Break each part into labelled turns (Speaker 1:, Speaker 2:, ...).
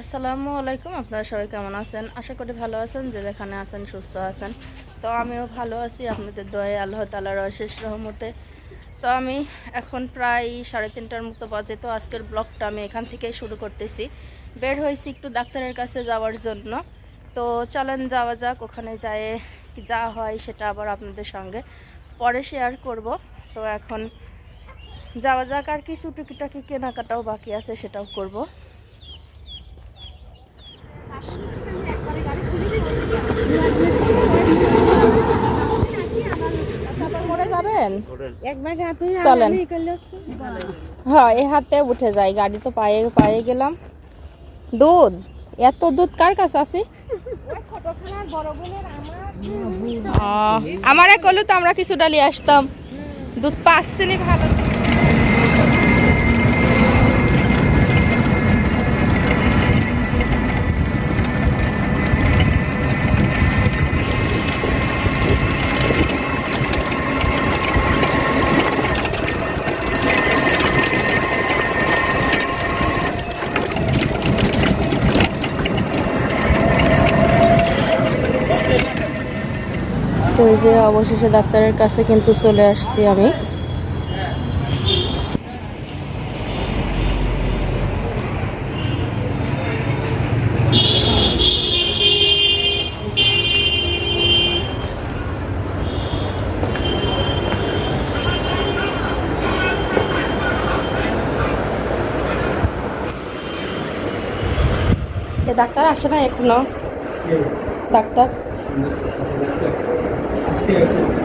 Speaker 1: আসসালামু আলাইকুম, আপনারা সবাই কেমন আছেন? আশা করি ভালো আছেন, যে যেখানে আছেন সুস্থ আছেন। তো আমিও ভালো আছি, আপনাদের দয়ে আল্লাহ তালার অশেষ রহমতে। তো আমি এখন প্রায় সাড়ে তিনটার মতো বাজে, তো আজকের ব্লগটা আমি এখান থেকেই শুরু করতেছি। বের হয়েছি একটু ডাক্তারের কাছে যাওয়ার জন্য। তো চলেন যাওয়া যাক, ওখানে যায় যা হয় সেটা আবার আপনাদের সঙ্গে পরে শেয়ার করব। তো এখন যাওয়া যাক, আর কিছু টুকিটাকি কেনাকাটাও বাকি আছে সেটাও করব। যাবেন? চলেন। হ্যাঁ এ হাতে উঠে যাই গাড়ি তো পায়ে পায়ে গেলাম। দুধ এত দুধ কার কাছে আছে
Speaker 2: আমার।
Speaker 1: কলু তো আমরা কিছু ডালি আসতাম। দুধ পাচ্ছি ভালো। এই যে অবশেষে ডাক্তারের কাছে কিন্তু চলে আসছি আমি। ডাক্তার আসে না এখনও? ডাক্তার? Thank you.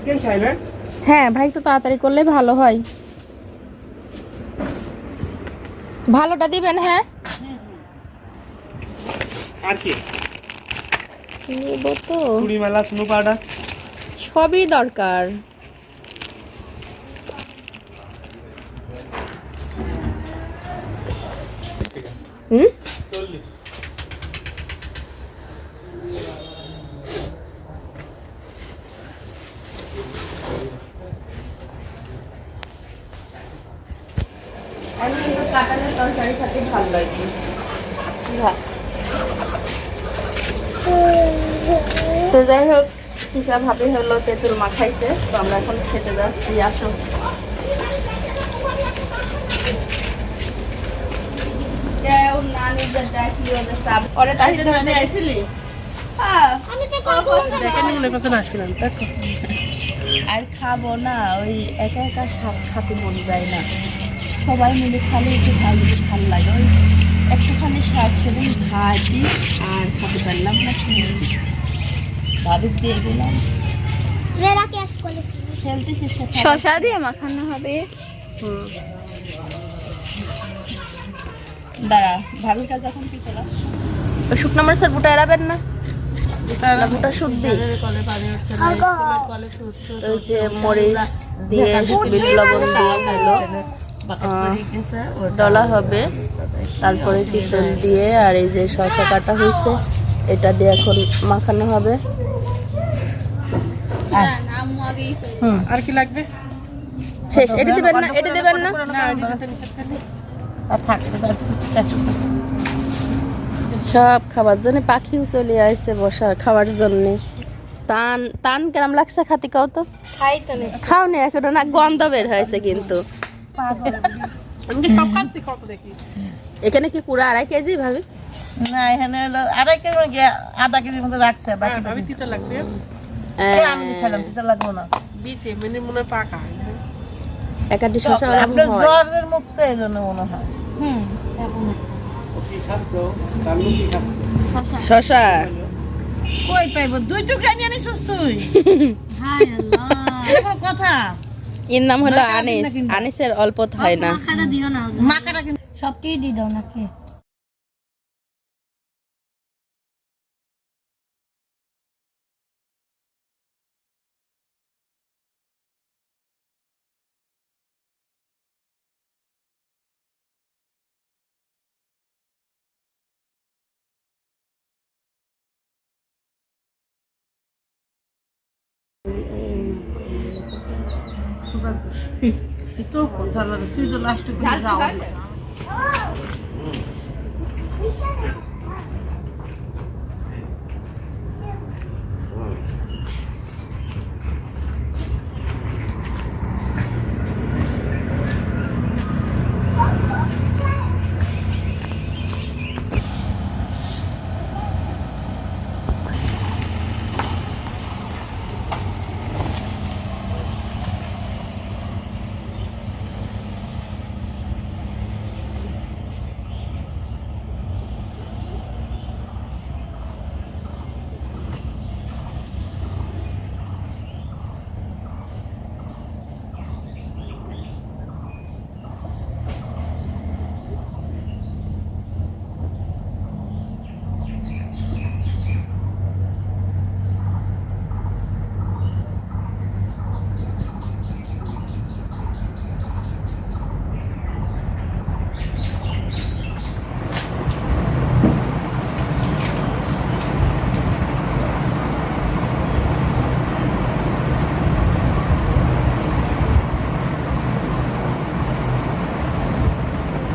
Speaker 3: স্ক্যান চাই না?
Speaker 1: হ্যাঁ ভাই একটু তাড়াতাড়ি করলে ভালো হয়। ভালোটা দিবেন হ্যাঁ?
Speaker 3: আর কি?
Speaker 1: নিব তো।
Speaker 3: চুড়ি মালা পাউডার
Speaker 1: সবই দরকার। হুম
Speaker 3: চল্লিশ
Speaker 1: আমি কিন্তু কাঁঠালের তরকারি খেতে ভালো লাগে। তো যাই হোক পিসা ভাবে হলো তেঁতুল মাখাইছে তো আমরা এখন খেতে যাচ্ছি আসো। ধরে আইছিলি। হ্যাঁ
Speaker 2: আমি তো কখন
Speaker 3: দেখে নি আসছিলাম
Speaker 1: আর খাব না ওই একা একা শাক খাতে মন যায় না। সবাই মিলে খালে একটু ভালো ভালো লাগে। ওই একটুখানি শাক সেদিন ভাজি আর খাতে পারলাম না ভাবি দিয়ে চেষ্টা
Speaker 2: শশা দিয়ে মাখানো হবে।
Speaker 1: দাঁড়া ভাবির কাজ এখন কি করলাম শুকনো মরিচের বুটা এড়াবেন না? বুটা শুদ্ধি যে মরিচ দিয়ে লবণ দিয়ে হলো ডলা হবে। তারপরে তিতল দিয়ে আর এই যে শসা কাটা হয়েছে এটা দিয়ে এখন মাখানো হবে।
Speaker 3: আর কি লাগবে?
Speaker 1: শেষ এটা দিবেন না এটা দিবেন না। সব খাবার জন্য পাখিও চলে আসছে বসা খাওয়ার জন্য। তান তান কেমন লাগছে খাতি কাও তো?
Speaker 2: খাই তো না।
Speaker 1: খাও না এখনও না গন্ধ বের হয়েছে কিন্তু। এখানে কি পুরো আড়াই কেজি ভাবি?
Speaker 4: না এখানে আড়াই কেজি আধা কেজির মতো রাখছে
Speaker 3: হ্যাঁ,
Speaker 4: বাকি
Speaker 3: তিতা লাগছে।
Speaker 4: আমি খেলাম দিতে লাগবো না।
Speaker 3: বিতে মানে মনে পাকা।
Speaker 1: একাটি শসা
Speaker 4: আপনার জ্বরের মুক্ত এই জন্য মনে হয়।
Speaker 1: শসা।
Speaker 4: কই পাইবো? দুই টুকরা নিয়ে আনিস তুই?
Speaker 2: হায় আল্লাহ।
Speaker 4: কথা।
Speaker 1: এর নাম হলো আনিস। আনিসের অল্প হয় না।
Speaker 2: মাকাটা দিও না
Speaker 4: মাকাটা কিন্তু
Speaker 2: সবকেই দিয়ে দাও নাকি?
Speaker 4: তো কথা তুই তো লাস্টে যাও
Speaker 1: খাবে?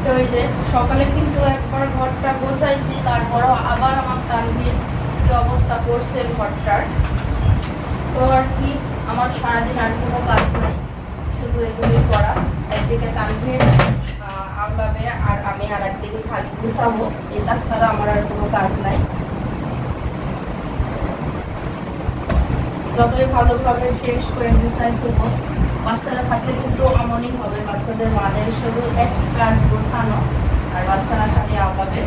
Speaker 1: তো ওই যে সকালে কিন্তু একবার ঘরটা গোছাইছি, তারপরও আবার আমার তানভীর কি অবস্থা করছে ঘরটার। তো আর কি, আমার সারাদিন আর কোনো কাজ নাই, শুধু এগুলি করা। একদিকে তানভীর আমলাবে আর আমি আর একদিকে খালি গুছাবো এটা ছাড়া আমার আর কোনো কাজ নাই। যতই ভালোভাবে শেষ করে গুছাই দেবো বাচ্চারা থাকলে কিন্তু এমনই হবে, বাচ্চাদের মাদের শুধু একই কাজ গোছানো। আর বাচ্চারা খালি আওলাবে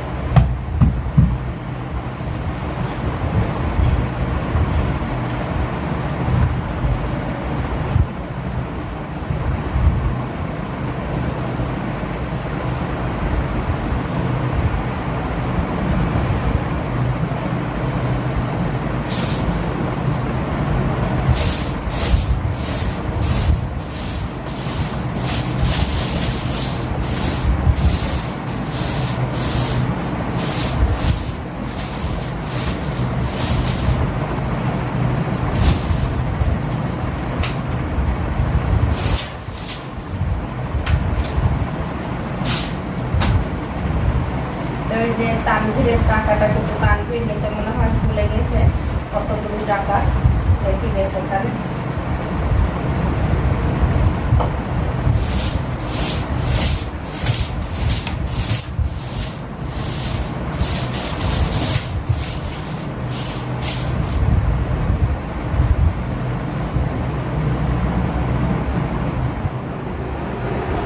Speaker 1: ওই যে তানভীরের টাকাটা কিন্তু তানভীর নিতে মনে হয় ভুলে গেছে, কতগুলো টাকা রেখে গেছে তাহলে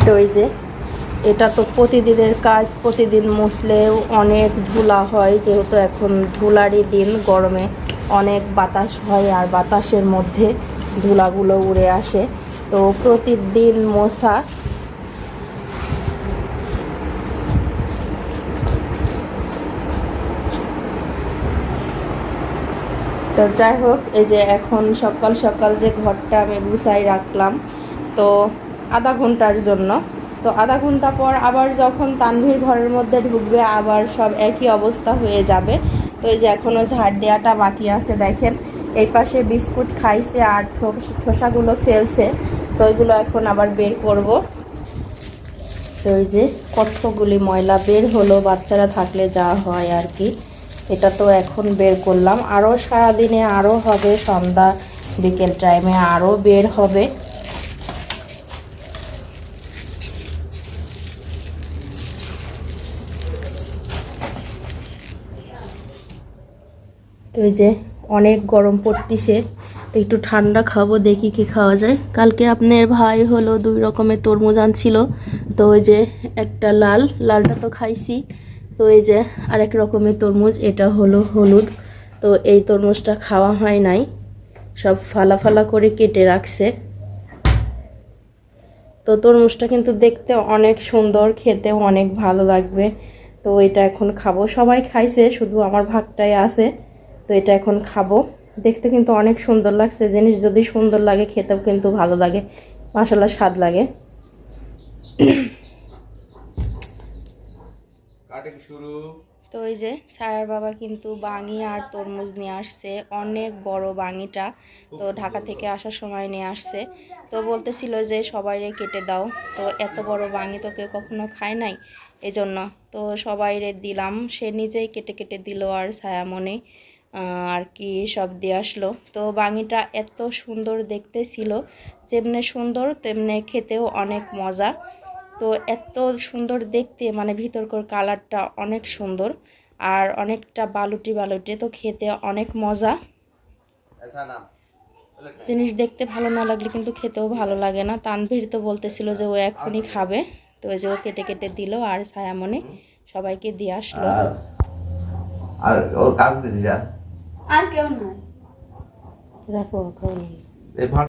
Speaker 1: তো ওই যে এটা তো প্রতিদিনের কাজ, প্রতিদিন মুছলেও অনেক ধুলা হয়, যেহেতু এখন ধুলারই দিন গরমে অনেক বাতাস হয় আর বাতাসের মধ্যে ধুলাগুলো উড়ে আসে। তো প্রতিদিন মশা তো যাই হোক, এই যে এখন সকাল সকাল যে ঘরটা আমি গুছাই রাখলাম, তো আধা ঘণ্টার জন্য। তো আধা ঘণ্টা পর আবার যখন তানভীর ঘরের মধ্যে ঢুকবে, আবার সব একই অবস্থা হয়ে যাবে। তো এই যে এখনও ঝাড় দেওয়াটা বাকি আছে, দেখেন। এই পাশে বিস্কুট খাইছে আর ঠোস- ঠোসাগুলো ফেলছে। তো এগুলো এখন আবার বের করব। তো এই যে কতগুলি ময়লা বের হলো, বাচ্চারা থাকলে যা হয় আর কি। এটা তো এখন বের করলাম। আরও সারাদিনে আরও হবে, সন্ধ্যা, বিকেল টাইমে আরও বের হবে। তো যে অনেক গরম পড়তিছে, তো একটু ঠান্ডা খাব দেখি কি খাওয়া যায়। কালকে আপনার ভাই হলো দুই রকমের তরমুজ আনছিল, তো ওই যে একটা লাল, লালটা তো খাইছি। তো এই যে আরেক রকমের তরমুজ, এটা হলো হলুদ। তো এই তরমুজটা খাওয়া হয় নাই, সব ফালা ফালা করে কেটে রাখছে। তো তরমুজটা কিন্তু দেখতে অনেক সুন্দর খেতেও অনেক ভালো লাগবে। তো এটা এখন খাব। সবাই খাইছে, শুধু আমার ভাগটাই আছে। তো এটা এখন খাব। দেখতে কিন্তু অনেক সুন্দর লাগছে জিনিস যদি সুন্দর লাগে খেতেও কিন্তু ভালো লাগে মশলা স্বাদ লাগে। তো ওই যে সায়ার বাবা কিন্তু বাঙি আর তরমুজ নিয়ে আসছে অনেক বড় বাঙিটা তো ঢাকা থেকে আসার সময় নিয়ে আসছে। তো বলতেছিল যে সবাইরে কেটে দাও তো এত বড় বাঙি তো কেউ কখনো খায় নাই এজন্য। তো সবাইরে দিলাম সে নিজেই কেটে কেটে দিল আর ছায়ামণি আহ, আর কি সব দিয়ে আসলো। তো বাঙিটা এত সুন্দর দেখতে ছিল, যেমনি সুন্দর তেমনি খেতেও অনেক মজা। তো এত সুন্দর দেখতে মানে ভিতরকার কালারটা অনেক সুন্দর আর অনেকটা বালুটি বালুটি, তো খেতে অনেক মজা। জিনিস দেখতে ভালো না লাগলে কিন্তু খেতেও ভালো লাগে না। তানভীর তো বলতেছিল যে ও এখনই খাবে। তো ওই যে ও কেটে কেটে দিল আর ছায়ামণি সবাইকে দিয়ে আসলো।
Speaker 5: আর ওর কাজ যা।
Speaker 2: আর কেউ
Speaker 1: দেখো
Speaker 5: এই ভাগ